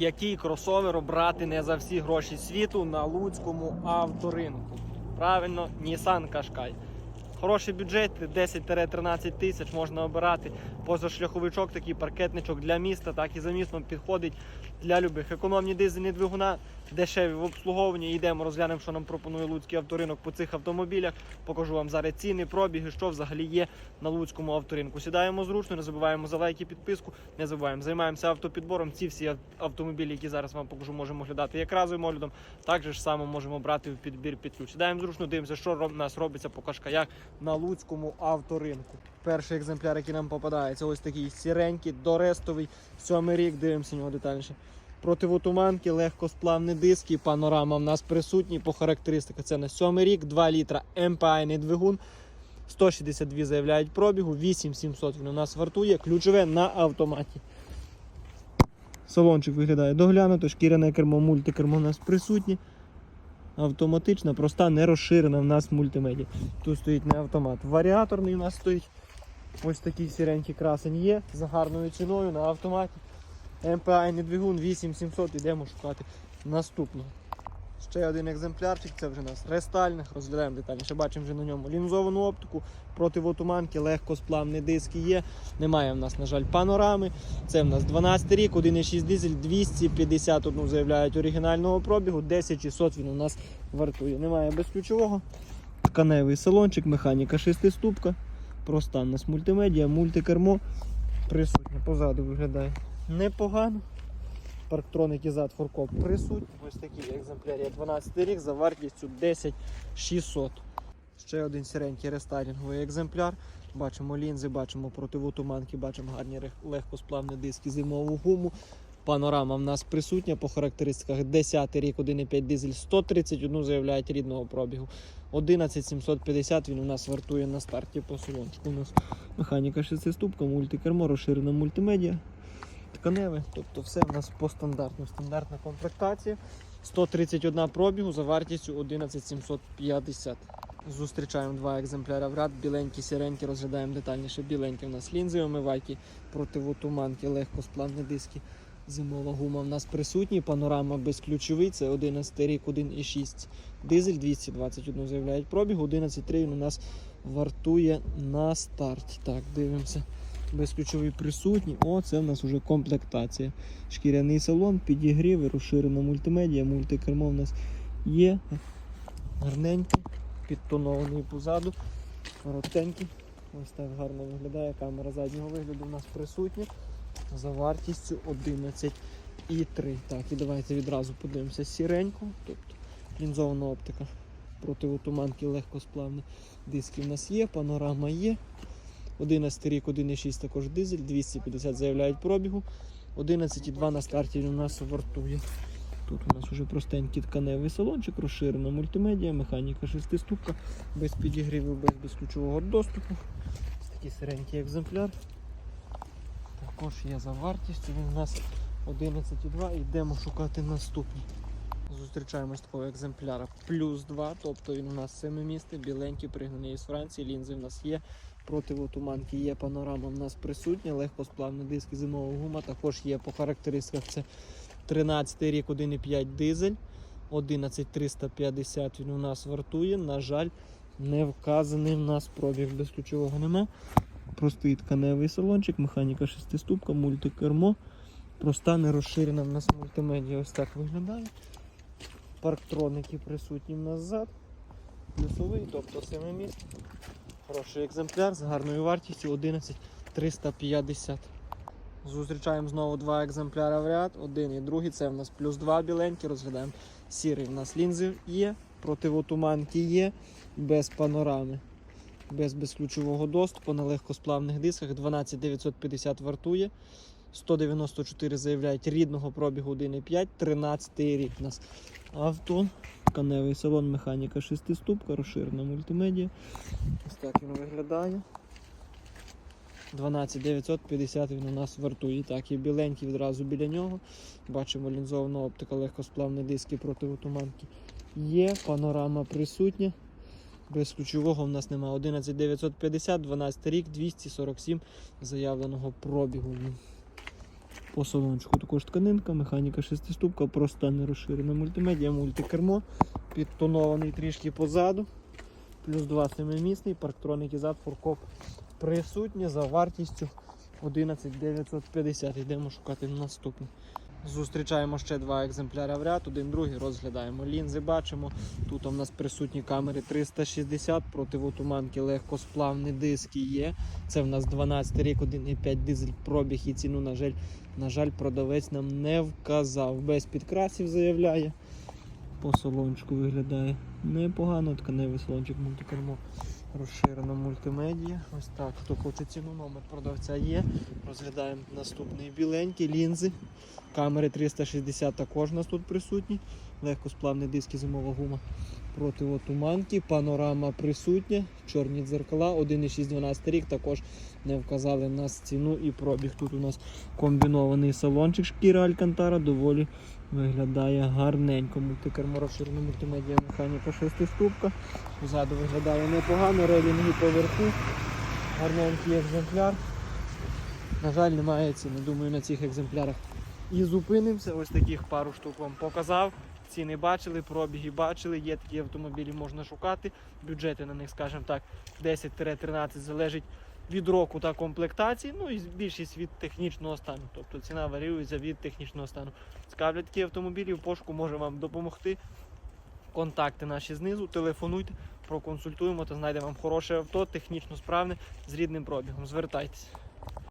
Який кросовер обрати не за всі гроші світу на луцькому авторинку? Правильно, Nissan Qashqai. Хороший бюджет 10-13 тисяч можна обирати. Позашляховичок, такий паркетничок для міста, так і за містом підходить для любих. Економні дизельні двигуна, дешеві в обслуговуванні. Йдемо, розглянемо, що нам пропонує Луцький авторинок по цих автомобілях. Покажу вам зараз ціни, пробіги, що взагалі є на Луцькому авторинку. Сідаємо зручно, не забуваємо за лайки, підписку, не забуваємо. Займаємося автопідбором. Ці всі автомобілі, які зараз вам покажу, можемо оглядати як разовим оглядом. Так ж само можемо брати в підбір під ключ. Сідаємо зручно, дивимося, що роб- нас робиться по кашкаях на Луцькому авторинку. Перший екземпляр, який нам попадається, ось такий сіренький, дорестовий, сьомий рік, дивимося нього детальніше. Противотуманки, легкосплавні диски, панорама в нас присутні по характеристиках. Це на сьомий рік, 2 літра МПАйний двигун. 162 заявляють пробігу, 8700 він у нас вартує, ключове на автоматі. Салончик виглядає доглянуто, шкіряне кермо, мультикермо у нас присутні. Автоматична, проста, не розширена в нас мультимедіа. Тут стоїть не автомат. Варіаторний у нас стоїть. Ось такий сіренький красень є за гарною ціною на автоматі. МПА не двигун 8700, йдемо шукати наступного. Ще один екземплярчик, це вже у нас рестальних, розглядаємо детальніше. Бачимо вже на ньому лінзовану оптику, противотуманки, легкосплавні диски є. Немає в нас, на жаль, панорами. Це в нас 12 рік, 1,6 дизель, 251 заявляють оригінального пробігу, 10600 він у нас вартує. Немає безключового. Тканевий салончик, механіка шестиступка. Проста у нас мультимедіа, мультикермо. Присутнє позаду виглядає непогано. Парктроники зад форкоп присутні. Ось такі екземплярі 12 рік за вартістю 10 600. Ще один сіренький рестайлінговий екземпляр. Бачимо лінзи, бачимо противотуманки, бачимо гарні легкосплавні диски, зимову гуму. Панорама в нас присутня по характеристиках 10 рік, 1,5 дизель, 131 заявляють рідного пробігу. 11750 він у нас вартує на старті по салончику. У нас механіка шестиступка, мультикермо, розширена мультимедіа тканеве, тобто все в нас по стандартну. Стандартна комплектація. 131 пробігу за вартістю 11750. Зустрічаємо два екземпляри в ряд. Біленькі, сіренькі, розглядаємо детальніше. Біленькі у нас лінзи, омивайки, противотуманки, легкосплавні диски. Зимова гума в нас присутні. Панорама безключовий, це 11 рік, 1,6 дизель, 221 заявляють пробіг, 11,3 він у нас вартує на старті. Так, дивимося безключовий присутній. О, це в нас вже комплектація. Шкіряний салон, підігріви, розширена мультимедіа, мультикермо в нас є. Гарненький, підтонований позаду, коротенький. Ось так гарно виглядає. Камера заднього вигляду в нас присутня. За вартістю 11,3. Так, і давайте відразу подивимося сіреньку. Тобто лінзована оптика. Противотуманки легкосплавні диски в нас є, панорама є. 11 рік, 1,6 також дизель, 250 заявляють пробігу. 11,2 на старті у нас вартує. Тут у нас вже простенький тканевий салончик, розширена мультимедіа, механіка шестиступка, без підігрівів, без безключового доступу. Такий серенький екземпляр. Також є за вартістю, він у нас 11,2 йдемо шукати наступний. Зустрічаємо з такого екземпляра плюс 2, тобто він у нас семимісний, біленький, пригнаний із Франції, лінзи в нас є, противотуманки є, панорама в нас присутня, легкосплавні диски, зимова гума, також є по характеристиках. Це 13 рік, 1,5 дизель, 11350 він у нас вартує. На жаль, не вказаний в нас пробіг без ключового нема. Простий тканевий салончик, механіка шестиступка, мультикермо. Проста не розширена в нас мультимедіа. Ось так виглядає. Парктроники присутні в нас зад. Плюсовий, тобто семимісний. Хороший екземпляр з гарною вартістю 11350. Зустрічаємо знову два екземпляри в ряд. Один і другий. Це в нас плюс два біленькі. Розглядаємо. Сірий в нас лінзи є, противотуманки є, без панорами, без безключового доступу на легкосплавних дисках. 12950 вартує. 194 заявляють рідного пробігу 1,5, 13 рік у нас авто. Тканевий салон, механіка шестиступка, розширена мультимедіа. Ось так він виглядає. 12950 він у нас вартує. Так, і біленький відразу біля нього. Бачимо лінзована оптика, легкосплавні диски противотуманки. Є, панорама присутня. Без ключового в нас немає. 11950, 12 рік, 247 заявленого пробігу. По салончику також тканинка, механіка шестиступка, проста не розширена мультимедіа, мультикермо, підтонований трішки позаду. Плюс два семимісний, парктроник і зад, фуркоп присутні за вартістю 11 950. Йдемо шукати наступний. Зустрічаємо ще два екземпляри в ряд, один другий розглядаємо. Лінзи бачимо. Тут у нас присутні камери 360, противотуманки, легкосплавні диски є. Це в нас 12 рік, 1,5 дизель пробіг і ціну, на жаль, на жаль, продавець нам не вказав. Без підкрасів заявляє. По салончику виглядає непогано, тканевий салончик мультикермо. Розширена мультимедія. Ось так. Хто хоче ціну, номер продавця є. Розглядаємо наступний біленький лінзи. Камери 360 також у нас тут присутні. Легкосплавні диски, зимова гума противотуманки, панорама присутня, чорні дзеркала, 1,6 12 рік також не вказали нас ціну і пробіг. Тут у нас комбінований салончик шкіра Алькантара, доволі виглядає гарненько. Мультикермо розширена мультимедіа механіка шестиступка. Позаду виглядає непогано, релінги поверху. Гарненький екземпляр. На жаль, немає ціни. Думаю, на цих екземплярах і зупинимося. Ось таких пару штук вам показав. Ціни бачили, пробіги бачили, є такі автомобілі, можна шукати. Бюджети на них, скажімо так, 10-13 залежить від року та комплектації, ну і більшість від технічного стану. Тобто ціна варіюється від технічного стану. Цікавлять такі автомобілі, в пошуку може вам допомогти. Контакти наші знизу, телефонуйте, проконсультуємо та знайдемо вам хороше авто, технічно справне з рідним пробігом. Звертайтеся.